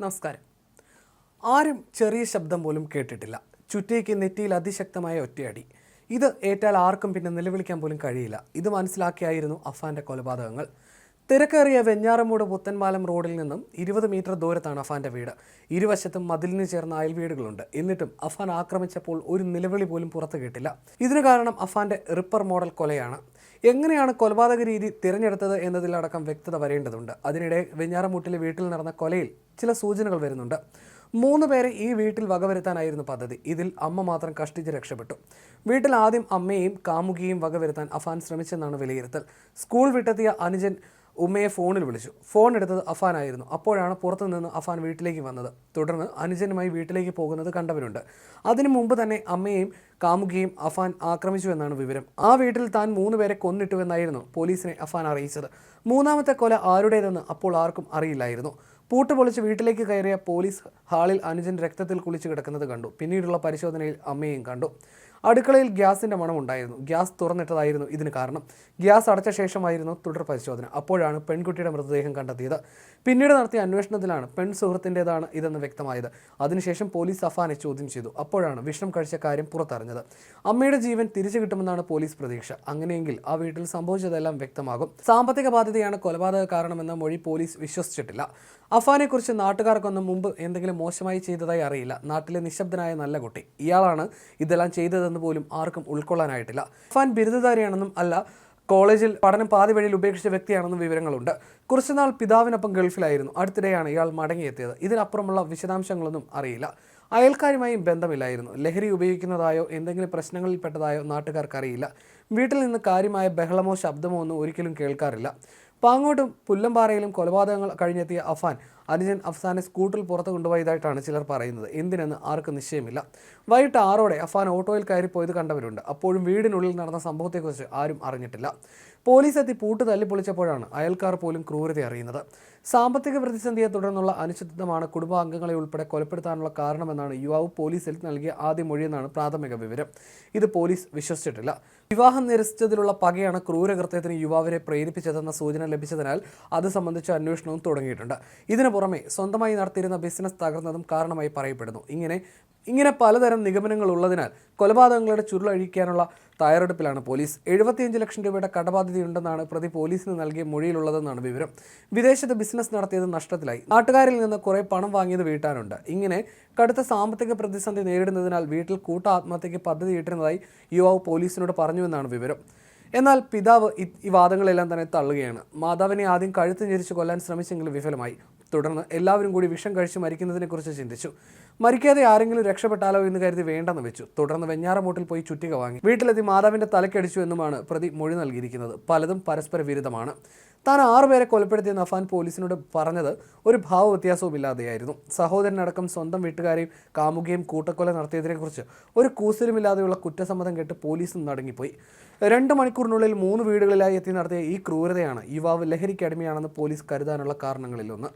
നമസ്കാരം. ആരും ചെറിയ ശബ്ദം പോലും കേട്ടിട്ടില്ല. ചുറ്റേക്ക് നെറ്റിയിൽ അതിശക്തമായ ഒറ്റയടി. ഇത് ഏറ്റാൽ ആർക്കും പിന്നെ നിലവിളിക്കാൻ പോലും കഴിയില്ല. ഇത് മനസ്സിലാക്കിയായിരുന്നു അഫാന്റെ കൊലപാതകങ്ങൾ. തിരക്കേറിയ വെഞ്ഞാറമൂട് പുത്തൻപാലം റോഡിൽ നിന്നും ഇരുപത് മീറ്റർ ദൂരത്താണ് അഫാന്റെ വീട്. ഇരുവശത്തും മതിലിന് ചേർന്ന അയൽവീടുകളുണ്ട് എന്നിട്ടും അഫാൻ ആക്രമിച്ചപ്പോൾ ഒരു നിലവിളി പോലും പുറത്തു കേട്ടില്ല. ഇതിന് കാരണം അഫാന്റെ റിപ്പർ മോഡൽ കൊലയാണ്. എങ്ങനെയാണ് കൊലപാതക രീതി തിരഞ്ഞെടുത്തത് എന്നതിലടക്കം വ്യക്തത വരേണ്ടതുണ്ട്. അതിനിടെ വെഞ്ഞാറമൂട്ടിലെ വീട്ടിൽ നടന്ന കൊലയിൽ ചില സൂചനകൾ വരുന്നുണ്ട്. മൂന്ന് പേരെ ഈ വീട്ടിൽ വകവരുത്താനായിരുന്നു പദ്ധതി. ഇതിൽ അമ്മ മാത്രം കഷ്ടിച്ച് രക്ഷപ്പെട്ടു. വീട്ടിൽ ആദ്യം അമ്മയെയും കാമുകിയെയും വകവരുത്താൻ അഫാൻ ശ്രമിച്ചെന്നാണ് വിലയിരുത്തൽ. സ്കൂൾ വിട്ടെത്തിയ അനുജൻ ഉമ്മയെ ഫോണിൽ വിളിച്ചു. ഫോൺ എടുത്തത് അഫാനായിരുന്നു. അപ്പോഴാണ് പുറത്തു നിന്ന് അഫാൻ വീട്ടിലേക്ക് വന്നത്. തുടർന്ന് അനുജനുമായി വീട്ടിലേക്ക് പോകുന്നത് കണ്ടവരുണ്ട് അതിനു മുമ്പ് തന്നെ അമ്മയെയും കാമുകിയും അഫാൻ ആക്രമിച്ചു എന്നാണ് വിവരം. ആ വീട്ടിൽ താൻ മൂന്ന് പേരെ കൊന്നിട്ടുവെന്നായിരുന്നു പോലീസിനെ അഫാൻ അറിയിച്ചത്. മൂന്നാമത്തെ കൊല ആരുടേതെന്ന് അപ്പോൾ ആർക്കും അറിയില്ലായിരുന്നു. പൂട്ട് പൊളിച്ച് വീട്ടിലേക്ക് കയറിയ പോലീസ് ഹാളിൽ അനുജൻ രക്തത്തിൽ കുളിച്ച് കിടക്കുന്നത് കണ്ടു. പിന്നീടുള്ള പരിശോധനയിൽ അമ്മയെയും കണ്ടു. അടുക്കളയിൽ ഗ്യാസിന്റെ മണം ഉണ്ടായിരുന്നു. ഗ്യാസ് തുറന്നിട്ടതായിരുന്നു ഇതിന് കാരണം. ഗ്യാസ് അടച്ച ശേഷമായിരുന്നു തുടർ പരിശോധന. അപ്പോഴാണ് പെൺകുട്ടിയുടെ മൃതദേഹം കണ്ടെത്തിയത്. പിന്നീട് നടത്തിയ അന്വേഷണത്തിലാണ് പെൺ സുഹൃത്തിന്റെതാണ് ഇതെന്ന് വ്യക്തമായത്. അതിനുശേഷം പോലീസ് അഫാനെ ചോദ്യം ചെയ്തു. അപ്പോഴാണ് വിഷം കഴിച്ച കാര്യം പുറത്തറിഞ്ഞത്. അമ്മയുടെ ജീവൻ തിരിച്ചു കിട്ടുമെന്നാണ് പോലീസ് പ്രതീക്ഷ. അങ്ങനെയെങ്കിൽ ആ വീട്ടിൽ സംഭവിച്ചതെല്ലാം വ്യക്തമാകും. സാമ്പത്തിക ബാധ്യതയാണ് കൊലപാതക കാരണമെന്ന മൊഴി പോലീസ് വിശ്വസിച്ചിട്ടില്ല. അഫാനെക്കുറിച്ച് നാട്ടുകാർക്കൊന്നും മുമ്പ് എന്തെങ്കിലും മോശമായി ചെയ്തതായി അറിയില്ല. നാട്ടിലെ നിശബ്ദനായ നല്ല കുട്ടി. ഇയാളാണ് ഇതെല്ലാം ചെയ്തതെന്ന് പോലും ആർക്കും ഉൾക്കൊള്ളാനായിട്ടില്ല. അഫാൻ ബിരുദധാരിയാണെന്നും അല്ല കോളേജിൽ പഠനം പാതി വഴിയിൽ ഉപേക്ഷിച്ച വ്യക്തിയാണെന്നും വിവരങ്ങളുണ്ട്. കുറച്ചുനാൾ പിതാവിനൊപ്പം ഗൾഫിലായിരുന്നു. അടുത്തിടെയാണ് ഇയാൾ മടങ്ങിയെത്തിയത്. ഇതിനപ്പുറമുള്ള വിശദാംശങ്ങളൊന്നും അറിയില്ല. അയൽക്കാരുമായും ബന്ധമില്ലായിരുന്നു. ലഹരി ഉപയോഗിക്കുന്നതായോ എന്തെങ്കിലും പ്രശ്നങ്ങളിൽപ്പെട്ടതായോ നാട്ടുകാർക്കറിയില്ല. വീട്ടിൽ നിന്ന് കാര്യമായ ബഹളമോ ശബ്ദമോ ഒന്നും ഒരിക്കലും കേൾക്കാറില്ല. പാങ്ങോട്ടും പുല്ലമ്പാറയിലും കൊലപാതകങ്ങൾ കഴിഞ്ഞെത്തിയ അഫാൻ അനുജൻ അഫ്സാനെ സ്കൂട്ടറിൽ പുറത്ത് കൊണ്ടുപോയതായിട്ടാണ് ചിലർ പറയുന്നത്. എന്തിനെന്ന് ആർക്കും നിശ്ചയമില്ല. വൈകിട്ട് ആറോടെ അഫാൻ ഓട്ടോയിൽ കയറിപ്പോയത് കണ്ടവരുണ്ട്. അപ്പോഴും വീടിനുള്ളിൽ നടന്ന സംഭവത്തെക്കുറിച്ച് ആരും അറിഞ്ഞിട്ടില്ല. പോലീസ് എത്തി പൂട്ട് തല്ലിപ്പൊളിച്ചപ്പോഴാണ് അയൽക്കാർ പോലും ക്രൂരത അറിയുന്നത്. സാമ്പത്തിക പ്രതിസന്ധിയെ തുടർന്നുള്ള അനിശ്ചിതത്വമാണ് കുടുംബാംഗങ്ങളെ ഉൾപ്പെടെ കൊലപ്പെടുത്താനുള്ള കാരണമെന്നാണ് യുവാവ് പോലീസിൽ നൽകിയ ആദ്യ മൊഴിയെന്നാണ് പ്രാഥമിക വിവരം. ഇത് പോലീസ് വിശ്വസിച്ചിട്ടില്ല. വിവാഹം നിരസിച്ചതിലുള്ള പകയാണ് ക്രൂരകൃത്യത്തിന് യുവാവിനെ പ്രേരിപ്പിച്ചതെന്ന സൂചന ലഭിച്ചതിനാൽ അത് സംബന്ധിച്ച അന്വേഷണവും തുടങ്ങിയിട്ടുണ്ട്. ഇതിനു പുറമെ സ്വന്തമായി നടത്തിയിരുന്ന ബിസിനസ് തകർന്നതും കാരണമായി പറയപ്പെടുന്നു. ഇങ്ങനെ ഇങ്ങനെ പലതരം നിഗമനങ്ങൾ ഉള്ളതിനാൽ കൊലപാതകങ്ങളുടെ ചുരുളഴിക്കാനുള്ള തയ്യാറെടുപ്പിലാണ് പോലീസ്. എഴുപത്തിയഞ്ച് ലക്ഷം രൂപയുടെ കടബാധ്യതയുണ്ടെന്നാണ് പ്രതി പോലീസിന് നൽകിയ മൊഴിയിലുള്ളതെന്നാണ് വിവരം. വിദേശത്ത് ബിസിനസ് നടത്തിയത് നഷ്ടത്തിലായി. നാട്ടുകാരിൽ നിന്ന് കുറേ പണം വാങ്ങിയത് വീട്ടാനുണ്ട്. ഇങ്ങനെ കടുത്ത സാമ്പത്തിക പ്രതിസന്ധി നേരിടുന്നതിനാൽ വീട്ടിൽ കൂട്ട ആത്മഹത്യയ്ക്ക് പദ്ധതി ഇട്ടിരുന്നതായി യുവാവ് പോലീസിനോട് പറഞ്ഞുവെന്നാണ് വിവരം. എന്നാൽ പിതാവ് ഈ വാദങ്ങളെല്ലാം തന്നെ തള്ളുകയാണ്. മാതാവിനെ ആദ്യം കഴുത്ത് ഞെരിച്ച് കൊല്ലാൻ ശ്രമിച്ചെങ്കിലും വിഫലമായി. തുടർന്ന് എല്ലാവരും കൂടി വിഷം കഴിച്ച് മരിക്കുന്നതിനെക്കുറിച്ച് ചിന്തിച്ചു. മരിക്കാതെ ആരെങ്കിലും രക്ഷപ്പെട്ടാലോ എന്ന് കരുതി വേണ്ടെന്ന് വെച്ചു. തുടർന്ന് വെഞ്ഞാറമൂട്ടിൽ പോയി ചുറ്റിക വാങ്ങി. വീട്ടിലെത്തി മാതാവിന്റെ തലക്കടിച്ചു എന്നുമാണ് പ്രതി മൊഴി നൽകിയിരിക്കുന്നത്. പലതും പരസ്പര വിരുദ്ധമാണ്. താൻ ആറുപേരെ കൊലപ്പെടുത്തിയ നഫാൻ പോലീസിനോട് പറഞ്ഞത് ഒരു ഭാവ വ്യത്യാസവും ഇല്ലാതെയായിരുന്നു സഹോദരനടക്കം സ്വന്തം വീട്ടുകാരെയും കാമുകയും കൂട്ടക്കൊല നടത്തിയതിനെക്കുറിച്ച് ഒരു കൂസലുമില്ലാതെയുള്ള കുറ്റസമ്മതം കേട്ട് പോലീസും നടങ്ങിപ്പോയി. രണ്ട് മണിക്കൂറിനുള്ളിൽ മൂന്ന് വീടുകളിലായി എത്തി നടത്തിയ ഈ ക്രൂരതയാണ് യുവാവ് ലഹരിക്ക് അടിമയാണെന്ന് പോലീസ് കരുതാനുള്ള കാരണങ്ങളിലൊന്ന്.